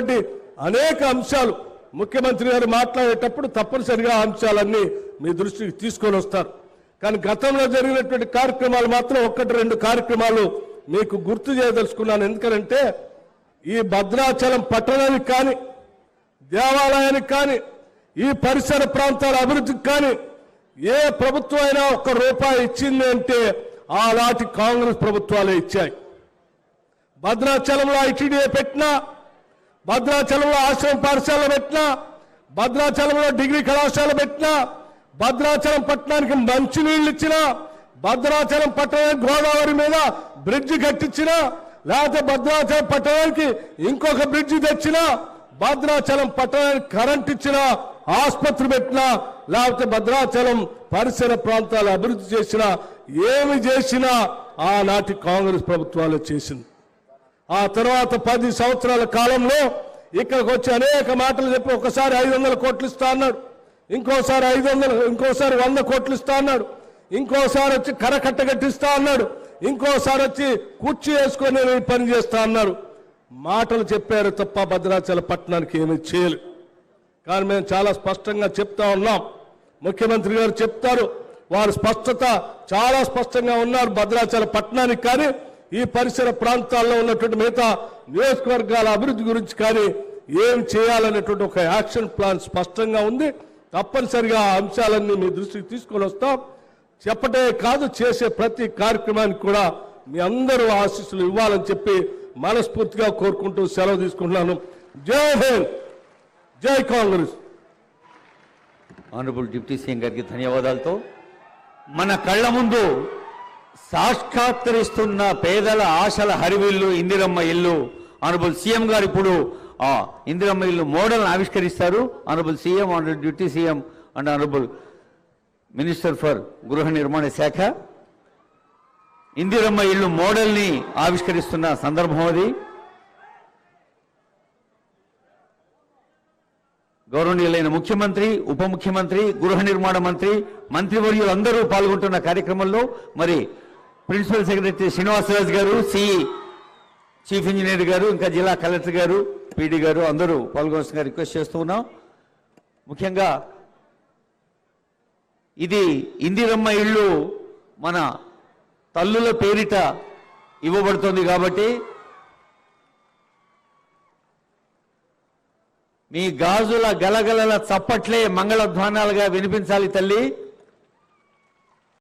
ఉన్నటువంటి అనేక అంశాలు ముఖ్యమంత్రి గారు మాట్లాడేటప్పుడు తప్పనిసరిగా అంశాలన్నీ మీ దృష్టికి తీసుకొని వస్తారు. కానీ గతంలో జరిగినటువంటి కార్యక్రమాలు మాత్రం ఒకటి రెండు కార్యక్రమాలు మీకు గుర్తు చేయదలుచుకున్నాను. ఎందుకంటే ఈ భద్రాచలం పట్టణానికి కానీ దేవాలయానికి కానీ ఈ పరిసర ప్రాంతాల అభివృద్ధికి కానీ ఏ ప్రభుత్వం అయినా ఒక్క రూపాయి ఇచ్చింది అంటే ఆనాటి కాంగ్రెస్ ప్రభుత్వాలే ఇచ్చాయి. భద్రాచలంలో ఐటీడీఏ పెట్టినా భద్రాచలంలో ఆశ్రమ పాఠశాల పెట్టినా భద్రాచలంలో డిగ్రీ కళాశాల పెట్టినా భద్రాచలం పట్టణానికి మంచినీళ్ళు ఇచ్చినా భద్రాచలం పట్టణానికి గోదావరి మీద బ్రిడ్జి కట్టించినా లేకపోతే భద్రాచలం పట్టణానికి ఇంకొక బ్రిడ్జి తెచ్చినా భద్రాచలం పట్టణానికి కరెంట్ ఇచ్చినా ఆసుపత్రి పెట్టినా లేకపోతే భద్రాచలం పరిసర ప్రాంతాలు అభివృద్ధి చేసినా ఏమి చేసినా ఆనాటి కాంగ్రెస్ ప్రభుత్వాలు చేసింది. ఆ తర్వాత పది సంవత్సరాల కాలంలో ఇక్కడికి వచ్చి అనేక మాటలు చెప్పి ఒకసారి ఐదు వందల కోట్లు ఇస్తా అన్నాడు. ఇంకోసారి ఐదు వందలు ఇంకోసారి వంద కోట్లు ఇస్తా అన్నాడు. ఇంకోసారి వచ్చి కరకట్ట కట్టిస్తా అన్నాడు. ఇంకోసారి వచ్చి కుర్చీ వేసుకొని నేను పని చేస్తా అన్నాడు. మాటలు చెప్పారు తప్ప భద్రాచల పట్టణానికి ఏమీ చేయలేదు. కానీ మేము చాలా స్పష్టంగా చెప్తా ఉన్నాం. ముఖ్యమంత్రి గారు చెప్తారు. వారు స్పష్టత చాలా స్పష్టంగా ఉన్నారు భద్రాచల పట్టణానికి కానీ ఈ పరిసర ప్రాంతాల్లో ఉన్నటువంటి మిగతా నియోజకవర్గాల అభివృద్ధి గురించి కానీ ఏం చేయాలనేటువంటి ఒక యాక్షన్ ప్లాన్ స్పష్టంగా ఉంది. తప్పనిసరిగా ఆ అంశాలన్నీ మీ దృష్టికి తీసుకొని వస్తాం. చెప్పటే కాదు చేసే ప్రతి కార్యక్రమానికి కూడా మీ అందరూ ఆశీస్సులు ఇవ్వాలని చెప్పి మనస్ఫూర్తిగా కోరుకుంటూ సెలవు తీసుకుంటున్నాను. జై హింద్! జై కాంగ్రెస్! ఆనరబుల్ డిప్యూటీ సీఎం గారికి ధన్యవాదాలతో మన కళ్ళ ముందు సాక్షాత్కరిస్తున్న పేదల ఆశల హరివిల్లు ఇందిరమ్మ ఇల్లు. ఆనరబుల్ సీఎం గారు ఇప్పుడు ఆ ఇందిరమ్మ ఇల్లు model ఆవిష్కరిస్తారు. Honourable CM honourable deputy CM and honourable minister for గృహ నిర్మాణ శాఖ ఇందిరమ్మ ఇల్లు మోడల్ని ఆవిష్కరిస్తున్న సందర్భం అది. గౌరవనీయులైన ముఖ్యమంత్రి ఉప ముఖ్యమంత్రి గృహ నిర్మాణ మంత్రి మంత్రివర్యులు అందరూ పాల్గొంటున్న కార్యక్రమంలో మరి ప్రిన్సిపల్ సెక్రటరీ శ్రీనివాసరాజు గారు సి చీఫ్ ఇంజనీర్ గారు ఇంకా జిల్లా కలెక్టర్ గారు పీడీ గారు అందరూ పాల్గొనాల్సిందిగా రిక్వెస్ట్ చేస్తూ ఉన్నాం. ముఖ్యంగా ఇది ఇందిరమ్మ ఇల్లు మన తల్లుల పేరిట ఇవ్వబడుతుంది కాబట్టి మీ గాజుల గలగలల చప్పట్లే మంగళధ్వానాలుగా వినిపించాలి తల్లి.